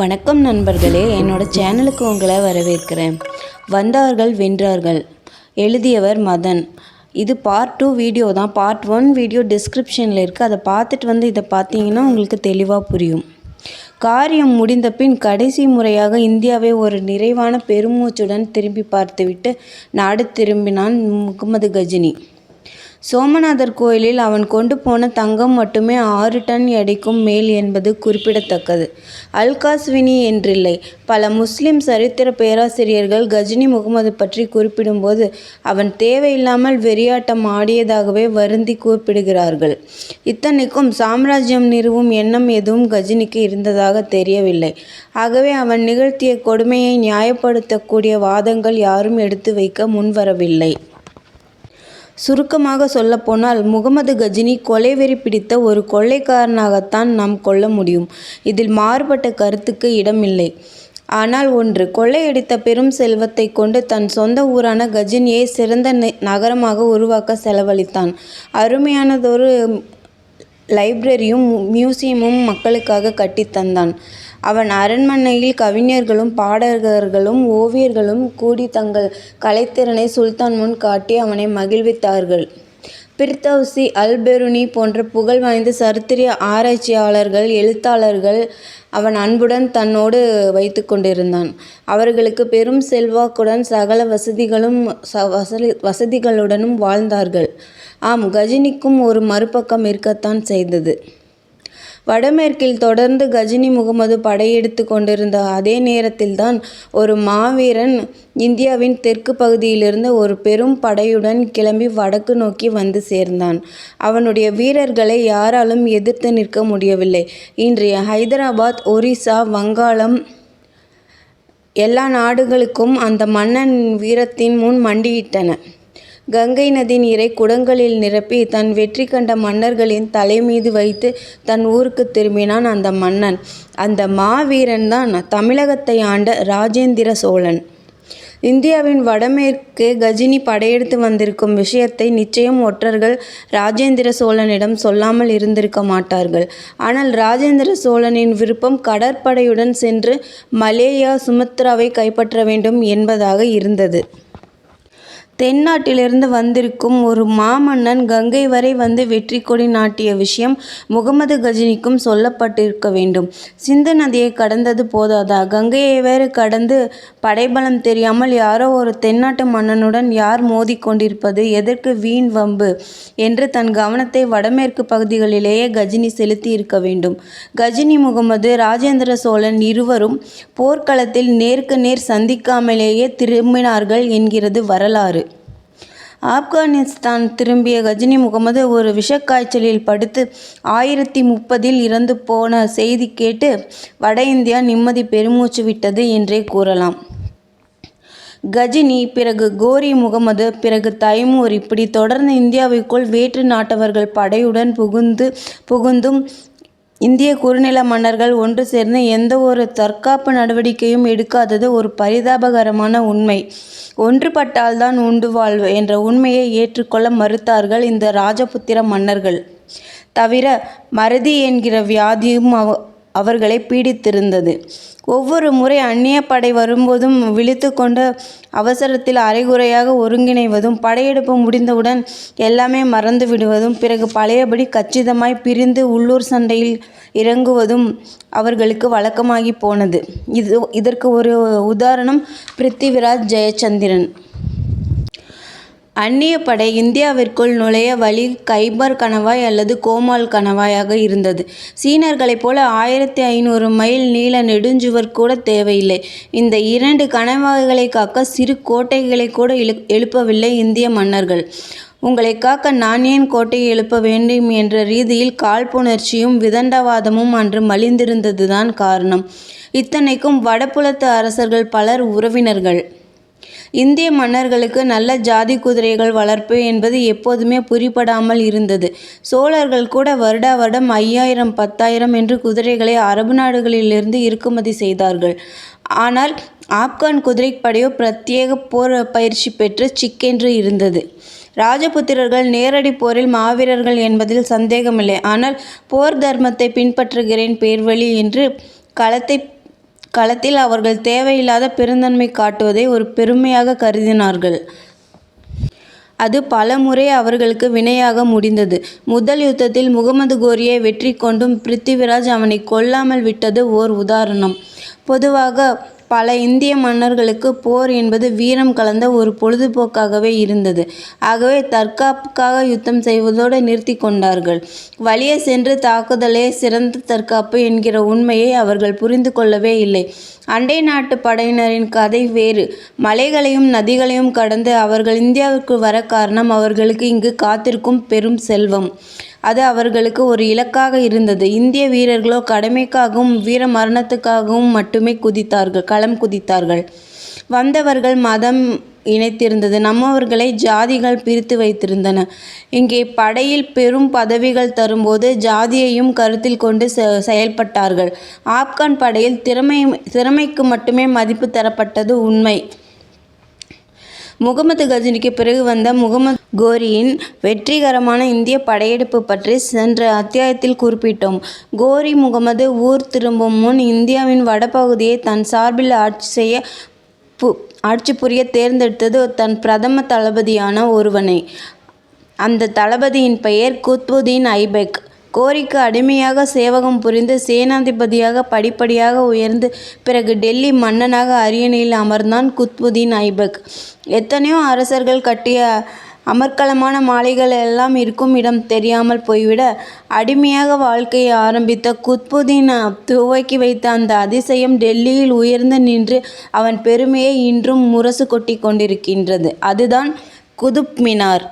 வணக்கம் நண்பர்களே. என்னோட சேனலுக்கு உங்களை வரவேற்கிறேன். வந்தார்கள் வென்றார்கள். எழுதியவர் மதன். இது பார்ட் டூ வீடியோ தான். பார்ட் ஒன் வீடியோ டிஸ்கிரிப்ஷனில் இருக்குது அதை பார்த்துட்டு வந்து இதை பார்த்தீங்கன்னா உங்களுக்கு தெளிவாக புரியும். காரியம் முடிந்த பின் கடைசி முறையாக இந்தியாவை ஒரு நிறைவான பெருமூச்சுடன் திரும்பி பார்த்துவிட்டு நாடு திரும்பினான் முகமது கஜினி. சோமநாதர் கோயிலில் அவன் கொண்டு போன தங்கம் மட்டுமே ஆறு டன் எடைக்கும் மேல் என்பது குறிப்பிடத்தக்கது. அல்காஸ்வினி என்றில்லை. பல முஸ்லிம் சரித்திர பேராசிரியர்கள் கஜினி முகமது பற்றி குறிப்பிடும்போது அவன் தேவையில்லாமல் வெறியாட்டம் ஆடியதாகவே வருந்தி குறிப்பிடுகிறார்கள் இத்தனைக்கும் சாம்ராஜ்யம் நிறுவும் எண்ணம் எதுவும் கஜினிக்கு இருந்ததாக தெரியவில்லை. ஆகவே அவன் நிகழ்த்திய கொடுமையை நியாயப்படுத்தக்கூடிய வாதங்கள் யாரும் எடுத்து வைக்க முன்வரவில்லை. சுருக்கமாக சொல்லப்போனால் முகமது கஜினி கொலைவெறி பிடித்த ஒரு கொள்ளைக்காரனாகத்தான் நாம் கொள்ள முடியும். இதில் மாறுபட்ட கருத்துக்கு இடமில்லை. ஆனால் ஒன்று கொள்ளையடித்த பெரும் செல்வத்தை கொண்டு தன் சொந்த ஊரான கஜினியை சிறந்த நகரமாக உருவாக்க செலவழித்தான். அருமையானதொரு லைப்ரரியும் மியூசியமும் மக்களுக்காக கட்டித்தந்தான். அவன் அரண்மனையில் கவிஞர்களும் பாடகர்களும் ஓவியர்களும் கூடி தங்கள் கலைத்திறனை சுல்தான் முன் காட்டி அவனை மகிழ்வித்தார்கள். பிர்தௌசி அல்பெருனி போன்ற புகழ் வாய்ந்த சரித்திர ஆராய்ச்சியாளர்கள் எழுத்தாளர்கள் அவன் அன்புடன் தன்னோடு வைத்து கொண்டிருந்தான். அவர்களுக்கு பெரும் செல்வாக்குடன் சகல வசதிகளும் ச வசதி வசதிகளுடனும் வாழ்ந்தார்கள். ஆம் கஜினிக்கும் ஒரு மறுபக்கம் இருக்கத்தான் செய்தது. வடமேற்கில் தொடர்ந்து கஜினி முகமது படையெடுத்து கொண்டிருந்த அதே நேரத்தில்தான் ஒரு மாவீரன் இந்தியாவின் தெற்கு பகுதியிலிருந்து ஒரு பெரும் படையுடன் கிளம்பி வடக்கு நோக்கி வந்து சேர்ந்தான். அவனுடைய வீரர்களை யாராலும் எதிர்த்து நிற்க முடியவில்லை. இன்றைய ஹைதராபாத் ஒரிசா வங்காளம் எல்லா நாடுகளுக்கும் அந்த மன்னன் வீரத்தின் முன் மண்டியிட்டன. கங்கை நதி நீரை குடங்களில் நிரப்பி தன் வெற்றி கண்ட மன்னர்களின் தலைமீது வைத்து தன் ஊருக்கு திரும்பினான் அந்த மன்னன். அந்த மாவீரன் தான் தமிழகத்தை ஆண்ட ராஜேந்திர சோழன். இந்தியாவின் வடமேற்கு கஜினி படையெடுத்து வந்திருக்கும் விஷயத்தை நிச்சயம் ஒற்றர்கள் ராஜேந்திர சோழனிடம் சொல்லாமல் இருந்திருக்க மாட்டார்கள். ஆனால் ராஜேந்திர சோழனின் விருப்பம் கடற்படையுடன் சென்று மலேயா சுமத்ராவை கைப்பற்ற வேண்டும் என்பதாக இருந்தது. தென்னாட்டிலிருந்து வந்திருக்கும் ஒரு மாமன்னன் கங்கை வரை வந்து வெற்றி கொடி நாட்டிய விஷயம் முகமது கஜினிக்கும் சொல்லப்பட்டிருக்க வேண்டும். சிந்து நதியை கடந்தது போதாதா? கங்கையை வேறு கடந்து படைபலம் தெரியாமல் யாரோ ஒரு தென்னாட்டு மன்னனுடன் யார் மோதி கொண்டிருப்பது எதற்கு வீண் வம்பு என்று தன் கவனத்தை வடமேற்கு பகுதிகளிலேயே கஜினி செலுத்தி இருக்க வேண்டும். கஜினி முகமது ராஜேந்திர சோழன் இருவரும் போர்க்களத்தில் நேருக்கு நேர் சந்திக்காமலேயே திரும்பினார்கள் என்கிறது வரலாறு. ஆப்கானிஸ்தான் திரும்பிய கஜினி முகமது ஒரு விஷக்காய்ச்சலில் படுத்து ஆயிரத்தி முப்பதில் இறந்து போன செய்தி கேட்டு வட இந்தியா நிம்மதி பெருமூச்சு விட்டது என்றே கூறலாம். கஜினி பிறகு கோரி முகமது பிறகு தைமூர் இப்படி தொடர்ந்து இந்தியாவிற்குள் வேற்று நாட்டவர்கள் படையுடன் புகுந்து புகுந்தும் இந்திய குறுநில மன்னர்கள் ஒன்று சேர்ந்து எந்த ஒரு தற்காப்பு நடவடிக்கையும் எடுக்காதது ஒரு பரிதாபகரமான உண்மை. ஒன்றுபட்டால்தான் உண்டு வாழ்வு என்ற உண்மையை ஏற்றுக்கொள்ள மறுத்தார்கள் இந்த ராஜபுத்திர மன்னர்கள். தவிர மறதி என்கிற வியாதியும் அவ அவர்களை பீடித்திருந்தது. ஒவ்வொரு முறை அந்நிய படை வரும்போதும் விழித்து கொண்டு அவசரத்தில் அரைகுறையாக ஒருங்கிணைவதும் படையெடுப்பு முடிந்தவுடன் எல்லாமே மறந்து விடுவதும் பிறகு பழையபடி கச்சிதமாய் பிரிந்து உள்ளூர் சண்டையில் இறங்குவதும் அவர்களுக்கு வழக்கமாகி போனது. இது இதற்கு ஒரு உதாரணம் பிருத்திவிராஜ் ஜெயச்சந்திரன். அந்நிய படை இந்தியாவிற்குள் நுழைய வழி கைபர் கணவாய் அல்லது கோமால் கணவாயாக இருந்தது. சீனர்களைப் போல ஆயிரத்தி ஐநூறு மைல் நீள நெடுஞ்சுவர் கூட தேவையில்லை. இந்த இரண்டு கணவாய்களை காக்க சிறு கோட்டைகளை கூட எழு எழுப்பவில்லை இந்திய மன்னர்கள். உங்களை காக்க நான் ஏன் கோட்டையை எழுப்ப வேண்டும் என்ற ரீதியில் காழ்ப்புணர்ச்சியும் விதண்டவாதமும் அன்று மலிந்திருந்ததுதான் காரணம். இத்தனைக்கும் வடபுலத்து அரசர்கள் பலர் உறவினர்கள். இந்திய மன்னர்களுக்கு நல்ல ஜாதி குதிரைகள் வளர்ப்பு என்பது எப்போதுமே புரிபடாமல் இருந்தது. சோழர்கள் கூட வருடா வருடம் ஐயாயிரம் பத்தாயிரம் என்று குதிரைகளை அரபு நாடுகளிலிருந்து இறக்குமதி செய்தார்கள். ஆனால் ஆப்கான் குதிரைப்படையோ பிரத்யேக போர் பயிற்சி பெற்று சிக்கென்று இருந்தது. ராஜபுத்திரர்கள் நேரடி போரில் மாவீரர்கள் என்பதில் சந்தேகமில்லை. ஆனால் போர் தர்மத்தை பின்பற்றுகிறேன் பேர்வழி என்று களத்தை களத்தில் அவர்கள் தேவையில்லாத பெருந்தன்மை காட்டுவதை ஒரு பெருமையாக கருதினார்கள். அது பல முறை அவர்களுக்கு வினையாக முடிந்தது. முதல் யுத்தத்தில் முகமது கோரியை வெற்றி கொண்டும் பிருத்திவிராஜ் அவனை கொல்லாமல் விட்டது ஓர் உதாரணம். பொதுவாக பல இந்திய மன்னர்களுக்கு போர் என்பது வீரம் கலந்த ஒரு பொழுதுபோக்காகவே இருந்தது. ஆகவே தற்காப்புக்காக யுத்தம் செய்வதோடு நிறுத்தி கொண்டார்கள். வழியே சென்று தாக்குதலே சிறந்த தற்காப்பு என்கிற உண்மையை அவர்கள் புரிந்து கொள்ளவே இல்லை. அண்டை நாட்டுப் படையினரின் கதை வேறு. மலைகளையும் நதிகளையும் கடந்து அவர்கள் இந்தியாவிற்கு வர காரணம் அவர்களுக்கு இங்கு காத்திருக்கும் பெரும் செல்வம். அது அவர்களுக்கு ஒரு இலக்காக இருந்தது. இந்திய வீரர்களோ கடமைக்காகவும் வீர மரணத்துக்காகவும் மட்டுமே குதித்தார்கள் களம் குதித்தார்கள். வந்தவர்கள் மதம் இணைத்திருந்தது. நம்மவர்களை ஜாதிகள் பிரித்து வைத்திருந்தன. இங்கே படையில் பெரும் பதவிகள் தரும்போது ஜாதியையும் கருத்தில் கொண்டு செயல்பட்டார்கள். ஆப்கான் படையில் திறமை திறமைக்கு மட்டுமே மதிப்பு தரப்பட்டது உண்மை. முகமது கஜினிக்கு பிறகு வந்த முகமது கோரியின் வெற்றிகரமான இந்தியப் படையெடுப்பு பற்றி சென்ற அத்தியாயத்தில் குறிப்பிட்டோம். கோரி முகமது ஊர் திரும்பும் முன் இந்தியாவின் வடபகுதியை தன் சார்பில் ஆட்சி செய்ய ஆட்சி புரிய தேர்ந்தெடுத்தது தன் பிரதம தளபதியான ஒருவனை. அந்த தளபதியின் பெயர் குத்புதீன் ஐபெக் கோரிக்கு அடிமையாக சேவகம் புரிந்து சேனாதிபதியாக படிப்படியாக உயர்ந்து பிறகு டெல்லி மன்னனாக அரியணையில் அமர்ந்தான் குத்புதீன் ஐபக். எத்தனையோ அரசர்கள் கட்டிய அமர்க்களமான மாளிகைகள் எல்லாம் இருக்கும் இடம் தெரியாமல் போய்விட அடிமையாக வாழ்க்கையை ஆரம்பித்த குத்புதீன் துவக்கி வைத்த அந்த அதிசயம் டெல்லியில் உயர்ந்து நின்று அவன் பெருமையை இன்றும் முரசு கொட்டி கொண்டிருக்கின்றது. அதுதான் குதுப் மினார்.